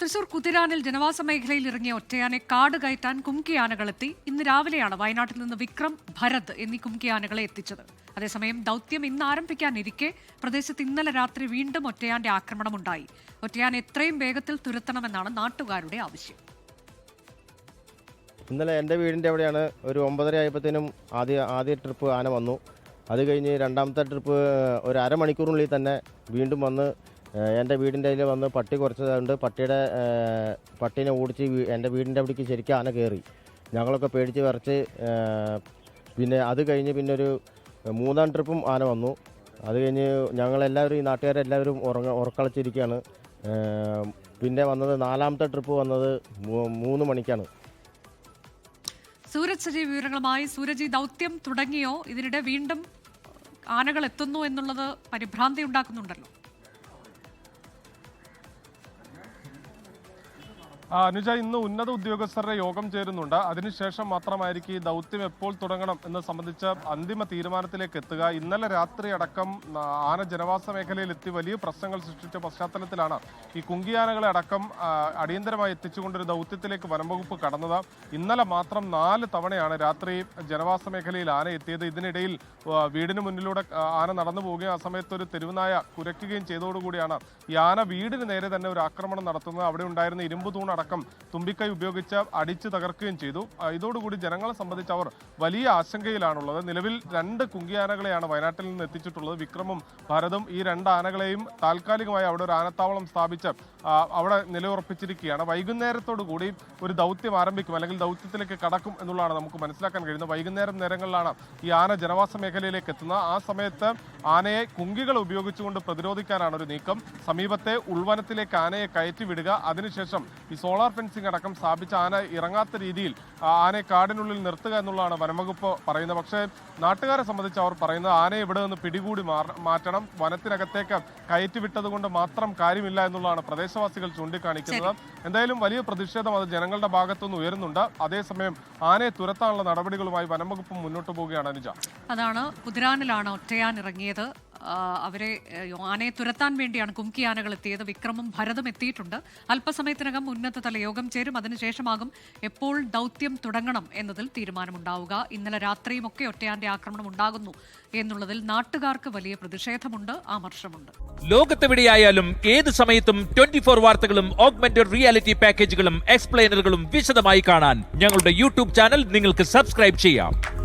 തൃശൂർ കുതിരാനിൽ ജനവാസ മേഖലയിൽ ഇറങ്ങിയ ഒറ്റയാനെ കാട് കയറ്റാൻ കുംകിയാനകളെത്തി. ഇന്ന് രാവിലെയാണ് വയനാട്ടിൽ നിന്ന് വിക്രം ഭരത് എന്നീ കുംകിയാനകളെ എത്തിച്ചത്. അതേസമയം ദൗത്യം ഇന്ന് ആരംഭിക്കാനിരിക്കെ പ്രദേശത്ത് ഇന്നലെ രാത്രി വീണ്ടും ഒറ്റയാന്റെ ആക്രമണമുണ്ടായി. ഒറ്റയാൻ എത്രയും വേഗത്തിൽ തുരത്തണമെന്നാണ് നാട്ടുകാരുടെ ആവശ്യം. ഇന്നലെ എന്റെ വീടിന്റെ അവിടെയാണ് ഒരു ഒമ്പതര ആയപ്പോഴത്തേനും ആദ്യ ആദ്യ ട്രിപ്പ് ആന വന്നു. അത് കഴിഞ്ഞ് രണ്ടാമത്തെ ട്രിപ്പ് ഒരു അരമണിക്കൂറിനുള്ളിൽ തന്നെ വീണ്ടും വന്ന് എന്റെ വീടിന്റെ അതിൽ വന്ന് പട്ടി കുറച്ചതുകൊണ്ട് പട്ടിയുടെ പട്ടീനെ ഓടിച്ച് എന്റെ വീടിന്റെ അവിടേക്ക് ശരിക്കും ആന കയറി. ഞങ്ങളൊക്കെ പേടിച്ച് വിറച്ച് പിന്നെ അത് കഴിഞ്ഞ് പിന്നെ ഒരു മൂന്നാം ട്രിപ്പും ആന വന്നു. അത് കഴിഞ്ഞ് ഞങ്ങളെല്ലാവരും ഈ നാട്ടുകാരെല്ലാവരും ഉറങ്ങ ഉറക്കളച്ചിരിക്കുകയാണ്. പിന്നെ വന്നത് നാലാമത്തെ ട്രിപ്പ് വന്നത് മൂന്ന് മണിക്കാണ്. സൂരജ് സജീവ് വിവരങ്ങളുമായി സൂരജ് ഈ ദൗത്യം തുടങ്ങിയോ? ഇതിനിടെ വീണ്ടും ആനകൾ എത്തുന്നു എന്നുള്ളത് പരിഭ്രാന്തി ഉണ്ടാക്കുന്നുണ്ടല്ലോ. അനുജ ഇന്ന് ഉന്നത ഉദ്യോഗസ്ഥരുടെ യോഗം ചേരുന്നുണ്ട്. അതിനുശേഷം മാത്രമായിരിക്കും ഈ ദൗത്യം എപ്പോൾ തുടങ്ങണം എന്ന് സംബന്ധിച്ച അന്തിമ തീരുമാനത്തിലേക്ക് എത്തുക. ഇന്നലെ രാത്രി അടക്കം ആന ജനവാസ മേഖലയിൽ എത്തി വലിയ പ്രശ്നങ്ങൾ സൃഷ്ടിച്ച പശ്ചാത്തലത്തിലാണ് ഈ കുങ്കിയാനകളെ അടക്കം അടിയന്തരമായി എത്തിച്ചുകൊണ്ടൊരു ദൗത്യത്തിലേക്ക് വനംവകുപ്പ് കടന്നത്. ഇന്നലെ മാത്രം നാല് തവണയാണ് രാത്രി ജനവാസ മേഖലയിൽ ആന എത്തിയത്. ഇതിനിടയിൽ വീടിന് മുന്നിലൂടെ ആന നടന്നു പോവുകയും ആ സമയത്ത് ഒരു തെരുവുനായ കുരയ്ക്കുകയും ചെയ്തതോടുകൂടിയാണ് ഈ ആന വീടിന് നേരെ തന്നെ ഒരു ആക്രമണം നടത്തുന്നത്. അവിടെ ഉണ്ടായിരുന്ന ഇരുമ്പ് തൂണടക്കം തുമ്പിക്കൈ ഉപയോഗിച്ച് അടിച്ചു തകർക്കുകയും ചെയ്തു. ഇതോടുകൂടി ജനങ്ങളെ സംബന്ധിച്ച് അവർ വലിയ ആശങ്കയിലാണുള്ളത്. നിലവിൽ രണ്ട് കുങ്കിയാനകളെയാണ് വയനാട്ടിൽ നിന്ന് എത്തിച്ചിട്ടുള്ളത്. വിക്രമും ഭരതും ഈ രണ്ട് ആനകളെയും താൽക്കാലികമായി അവിടെ ഒരു ആനത്താവളം സ്ഥാപിച്ച് അവിടെ നിലയുറപ്പിച്ചിരിക്കുകയാണ്. വൈകുന്നേരത്തോടു കൂടി ഒരു ദൗത്യം ആരംഭിക്കും അല്ലെങ്കിൽ ദൗത്യത്തിലേക്ക് കടക്കും എന്നുള്ളതാണ് നമുക്ക് മനസ്സിലാക്കാൻ കഴിയുന്നത്. വൈകുന്നേരം നേരങ്ങളിലാണ് ഈ ആന ജനവാസ മേഖലയിലേക്ക് എത്തുന്നത്. ആ സമയത്ത് ആനയെ കുങ്കികൾ ഉപയോഗിച്ചുകൊണ്ട് പ്രതിരോധിക്കാനാണ് ഒരു നീക്കം. സമീപത്തെ ഉൾവനത്തിലേക്ക് ആനയെ കയറ്റി വിടുക. അതിനുശേഷം ഈ സോളാർ ഫെൻസിംഗ് അടക്കം സ്ഥാപിച്ച ആന ഇറങ്ങാത്ത രീതിയിൽ ആനയെ കാടിനുള്ളിൽ നിർത്തുക എന്നുള്ളതാണ് വനംവകുപ്പ് പറയുന്നത്. പക്ഷേ നാട്ടുകാരെ സംബന്ധിച്ച് അവർ പറയുന്നത് ആനയെ ഇവിടെ നിന്ന് പിടികൂടി മാറ- മാറ്റണം വനത്തിനകത്തേക്ക് കയറ്റി വിട്ടത് കൊണ്ട് മാത്രം കാര്യമില്ല എന്നുള്ളതാണ് പ്രദേശവാസികൾ ചൂണ്ടിക്കാണിക്കുന്നത്. എന്തായാലും വലിയ പ്രതിഷേധം അത് ജനങ്ങളുടെ ഭാഗത്തുനിന്ന് ഉയരുന്നുണ്ട്. അതേസമയം ആനയെ തുരത്താനുള്ള നടപടികളുമായി വനംവകുപ്പ് മുന്നോട്ട് പോവുകയാണ് അനുജ. അതാണ് കുതിരാനിലാണ് ഒറ്റയാൻ ഇറങ്ങിയത്. അവരെ ആനയെ തുരത്താൻ വേണ്ടിയാണ് കുംകി ആനകൾ എത്തിയത്. വിക്രമും ഭരതും എത്തിയിട്ടുണ്ട്. അല്പസമയത്തിനകം ഉന്നതതല യോഗം ചേരും. അതിനുശേഷമാകും എപ്പോൾ ദൗത്യം തുടങ്ങണം എന്നതിൽ തീരുമാനമുണ്ടാവുക. ഇന്നലെ രാത്രിയും ഒക്കെ ഒറ്റയാന്റെ ആക്രമണം ഉണ്ടാകുന്നു എന്നുള്ളതിൽ നാട്ടുകാർക്ക് വലിയ പ്രതിഷേധമുണ്ട് ആമർശമുണ്ട് ലോകത്തെവിടെയായാലും ഏത് സമയത്തും ട്വന്റി ഫോർ വാർത്തകളും ഓഗ്മെന്റഡ് റിയാലിറ്റി പാക്കേജുകളും എക്സ്പ്ലെയിനറുകളും വിശദമായി കാണാൻ ഞങ്ങളുടെ യൂട്യൂബ് ചാനൽ നിങ്ങൾക്ക് സബ്സ്ക്രൈബ് ചെയ്യാം.